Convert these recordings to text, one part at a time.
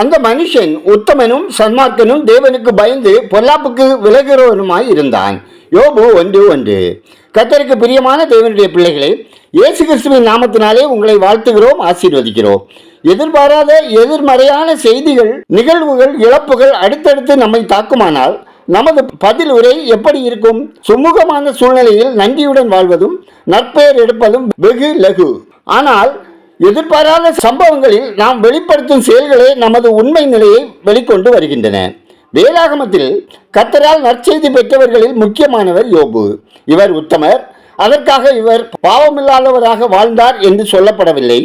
அந்த மனுஷன் உத்தமனும் சன்மார்க்கனும் தேவனுக்கு பயந்து பொல்லாப்புக்கு விலகிறவனுமாய் இருந்தான். யோபு ஒன்று ஒன்று. கத்தருக்கு பிரியமான தேவனுடைய பிள்ளைகளே இயேசு கிறிஸ்துவின் நாமத்தினாலே உங்களை வாழ்த்துகிறோம் ஆசீர்வதிக்கிறோம். எதிர்பாராத எதிர்மறையான செய்திகள் நிகழ்வுகள் இழப்புகள் அடுத்தடுத்து நம்மை தாக்குமானால் நமது பதில் உரை எப்படி இருக்கும்? சுமூகமான சூழ்நிலையில் நன்றியுடன் வாழ்வதும் நற்பெயர் எடுப்பதும் வெகு லகு. ஆனால் எதிர்பாராத சம்பவங்களில் நாம் வெளிப்படுத்தும் செயல்களே நமது உண்மை நிலையை வெளிக்கொண்டு வருகின்றன. வேளாகமத்தில் கத்தரால் நற்செய்தி பெற்றவர்களில் முக்கியமானவர் யோபு. இவர் உத்தமர். அதற்காக இவர் பாவமில்லாதவராக வாழ்ந்தார் என்று சொல்லப்படவில்லை.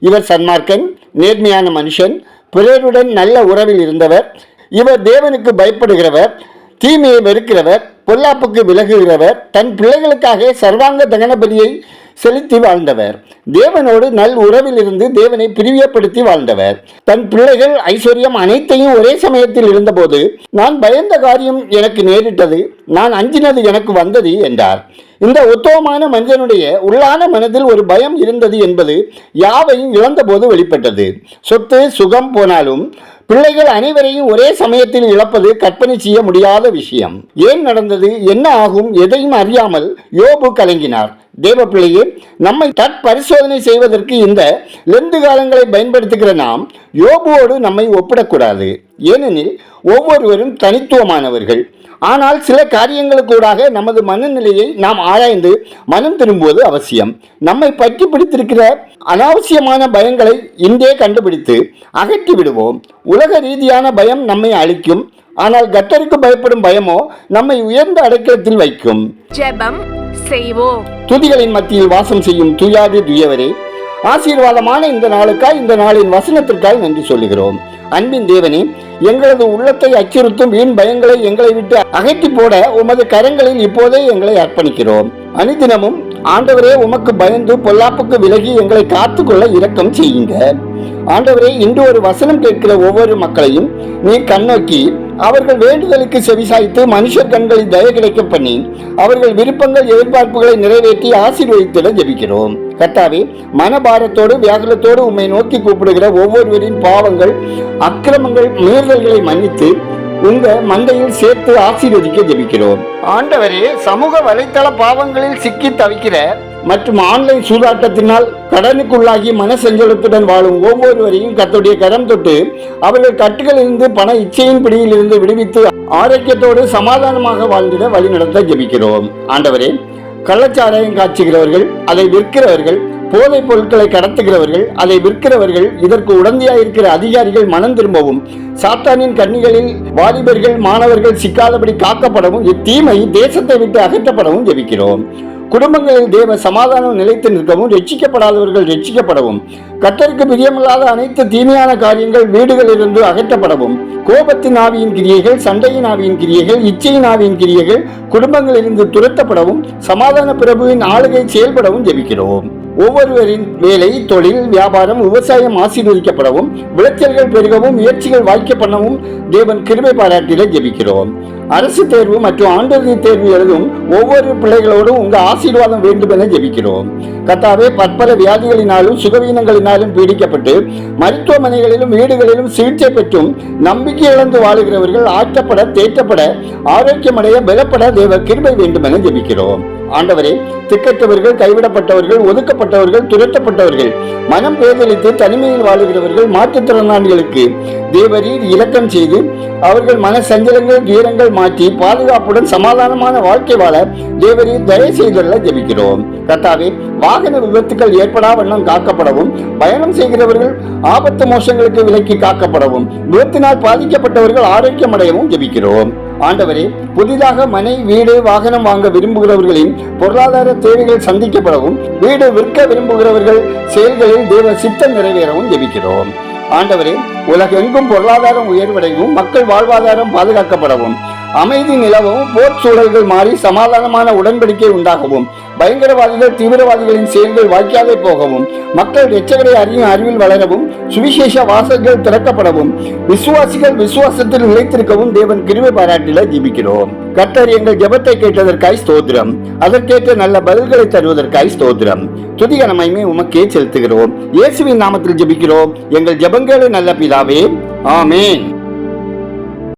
இவர் சன்மார்க்கன் நேர்மையான மனுஷன் பிறருடன் நல்ல உறவில் இருந்தவர். இவர் தேவனுக்கு பயப்படுகிறவர் தீமையை வெறுக்கிறவர் பொல்லாப்புக்கு விலகுகிறவர். தன் பிள்ளைகளுக்காக சர்வாங்க தகனபலியை செலுத்தி வாழ்ந்தவர். தேவனோடு நல் உறவில் இருந்து தேவனை பிரிவியப்படுத்தி வாழ்ந்தவர். தன் பிள்ளைகள் ஐஸ்வர்யம் அனைத்தையும் ஒரே சமயத்தில் இருந்தபோது நான் பயந்த காரியம் எனக்கு நேரிட்டது நான் அஞ்சினது எனக்கு வந்தது என்றார். இந்த உத்தவமான மனிதனுடைய உள்ளான மனதில் ஒரு பயம் இருந்தது என்பது யாவையும் இழந்தபோது வெளிப்பட்டது. சொத்து சுகம் போனாலும் பிள்ளைகள் அனைவரையும் ஒரே சமயத்தில் இழப்பது கற்பனை செய்ய முடியாத விஷயம். ஏன் நடந்தது? என்ன ஆகும்? எதையும் அறியாமல் யோபு கலங்கினார். தேவ பிள்ளையே நம்மை தற்பரிசோதனை செய்வதற்கு இந்த லெந்து காலங்களை பயன்படுத்துகிற நாம் யோபுவோடு நம்மை ஒப்பிடக்கூடாது. ஏனெனில் ஒவ்வொருவரும் தனித்துவமானவர்கள். ஆனால் சில காரியங்களுக்கூடாக நமது மனநிலையை நாம் ஆராய்ந்து மனம் திரும்புவது அவசியம். நம்மை பற்றி பிடித்திருக்கிற அனாவசியமான பயங்களை இன்றே கண்டுபிடித்து அகற்றி விடுவோம். உலக ரீதியான பயம் நம்மை அழிக்கும். ஆனால் கத்தருக்கு பயப்படும் பயமோ நம்மை உயர்ந்த அடைக்கலத்தில் வைக்கும். ஜெபம் செய்வோம். துதிகளின் மத்தியில் வாசம் செய்யும் துயாதி துயவரே ஆசீர்வாதமான இந்த நாளுக்காய் இந்த நாளின் வசனத்திற்காய் நன்றி சொல்லுகிறோம். அன்பின் தேவனே எங்களது உள்ளத்தை அச்சுறுத்தும் வீண் பயங்களை எங்களை விட்டு அகற்றி போட உமது கரங்களில் இப்போதே எங்களை அர்ப்பணிக்கிறோம். அனுதினமும் ஆண்டவரே உமக்கு பயந்து பொல்லாப்புக்கு விலகி எங்களை காத்துக்கொள்ள இரக்கம் செய்யுங்க. ஆண்டவரே இன்று ஒரு வசனம் கேட்கிற ஒவ்வொரு மக்களையும் நீ கண்ணோக்கி அவர்கள் வேண்டுதலுக்கு செவிசாய்த்து மனுஷர் கண்களில் தய கிடைக்க பண்ணி அவர்கள் விருப்பங்கள் எதிர்பார்ப்புகளை நிறைவேற்றி ஆசீர்வதித்திட ஜெபிக்கிறோம். கர்த்தாவே மனபாரத்தோடு வியாகுலத்தோடு உம்மை நோக்கி கூப்பிடுகிற ஒவ்வொருவரின் பாவங்கள் அக்கிரமங்கள் மீறல்களை மன்னித்து உங்க மந்தையில் சேர்த்து ஆசீர்வதிக்க ஜெபிக்கிறோம். ஆண்டவரே சமூக வலைத்தள பாவங்களில் சிக்கி தவிக்கிற மற்றும் ஆன்லைன் சூதாட்டத்தினால் கடனுக்குள்ளாகி மனசஞ்சலத்துடன் வாழும் ஒவ்வொருவரையும் கத்துடைய கரம் தொட்டு அவர்கள் கட்டுகளிலிருந்து பண இச்சையின் பிடியிலிருந்து விடுவித்து ஆரோக்கியத்தோடு சமாதானமாக வாழ்ந்திட வழிநடத்த ஜெபிக்கிறோம். ஆண்டவரே கள்ளச்சாராயம் காய்ச்சுகிறவர்கள் அதை விற்கிறவர்கள் போதைப் பொருட்களை கடத்துகிறவர்கள் அதை விற்கிறவர்கள் இதற்கு உடந்தையாக இருக்கிற அதிகாரிகள் மனம் திரும்பவும் சாத்தானின் கண்ணிகளில் வாலிபர்கள் மாணவர்கள் சிக்காதபடி காக்கப்படவும் இத்தீமை தேசத்தை விட்டு அகற்றப்படவும் ஜெபிக்கிறோம். குடும்பங்களில் தேவ சமாதானம் நிலைத்து நிற்கவும் ரட்சிக்கப்படாதவர்கள் ரட்சிக்கப்படவும். கத்தருக்கு பிரியமில்லாத அனைத்து தீமையான காரியங்கள் வீடுகளிலிருந்து அகற்றப்படவும். கோபத்தின் ஆவியின் கிரியைகள் சண்டையின் ஆவியின் கிரியைகள் இச்சையின் ஆவியின் கிரியைகள் குடும்பங்களிலிருந்து துரத்தப்படவும் சமாதான பிரபுவின் ஆளுகை செயல்படவும் ஜெபிக்கிறோம். ஒவ்வொருவரின் வேலை தொழில் வியாபாரம் விவசாயம் ஆசீர்வதிக்கப்படவும் விளைச்சல்கள் பெருகவும் முயற்சிகள் வாய்க்க பண்ணவும் தேவன் கிருமை பாராட்டில ஜெபிக்கிறோம். அரசு தேர்வு மற்றும் ஆண்டறிவு தேர்வு எழுதும் ஒவ்வொரு பிள்ளைகளோடும் உங்க ஆசீர்வாதம் வேண்டும் என ஜெபிக்கிறோம். கத்தாவே பற்பல வியாதிகளினாலும் சுகவீனங்களினாலும் பீடிக்கப்பட்டு மருத்துவமனைகளிலும் வீடுகளிலும் சிகிச்சை பெற்றும் நம்பிக்கை இழந்து வாழுகிறவர்கள் ஆற்றப்பட தேற்றப்பட ஆரோக்கியமடைய பலப்பட தேவ கிருமை வேண்டும் என ஜெபிக்கிறோம். ஆண்டவரே திக்கற்றவர்கள் கைவிடப்பட்டவர்கள் ஒதுக்கப்பட்டவர்கள் துரத்தப்பட்டவர்கள் மனம் பேதலித்து தனிமையில் வாழுகிறவர்கள் மாற்றுத்திறனாளிகளுக்கு தேவரீர் இலக்கம் செய்து அவர்கள் மன சஞ்சலங்கள் துயரங்கள் மாற்றி பாதுகாப்புடன் சமாதானமான வாழ்க்கை வாழ தேவரீர் தயவு செய்தல்ல ஜெபிக்கிறோம். கத்தாவே வாகன விபத்துக்கள் ஏற்படா வண்ணம் காக்கப்படவும் பயணம் செய்கிறவர்கள் ஆபத்து மோசங்களுக்கு விலக்கி காக்கப்படவும் விபத்தினால் பாதிக்கப்பட்டவர்கள் ஆரோக்கியமடையவும் ஜபிக்கிறோம். ஆண்டவரே புதிதாக மனை வீடு வாகனம் வாங்க விரும்புகிறவர்களின் பொருளாதார தேவைகள் சந்திக்கப்படவும் வீடு விற்க விரும்புகிறவர்கள் செயல்களில் தேவ சித்தம் நிறைவேறவும் ஜெபிக்கிறோம். ஆண்டவரே உலகெங்கும் பொருளாதாரம் உயர்வடையவும் மக்கள் வாழ்வாதாரம் பாதுகாக்கப்படவும் அமைதி நிலவும் போர் சூழல்கள் மாறி சமாதானமான உடன்படிக்கை உண்டாகவும் பயங்கரவாதிகள் தீவிரவாதிகளின் செயல்கள் வாய்க்காதே போகவும் மக்கள் எச்சகரை அறியும் அறிவில் வளரவும் சுவிசேஷ வாசல்கள் திறக்கப்படவும் விசுவாசிகள் விசுவாசத்தில் நிலைத்திருக்கவும் தேவன் கிருபை பாராட்டில ஜீபிக்கிறோம். கர்த்தர் எங்கள் ஜெபத்தை கேட்டதற்காய் ஸ்தோத்திரம். அதற்கேற்ற நல்ல பதில்களை தருவதற்காய் ஸ்தோத்திரம். துதிக உமக்கே செலுத்துகிறோம். இயேசுவின் நாமத்தில் ஜெபிக்கிறோம். எங்கள் ஜெபங்களை நல்ல பிதாவே. ஆமேன்.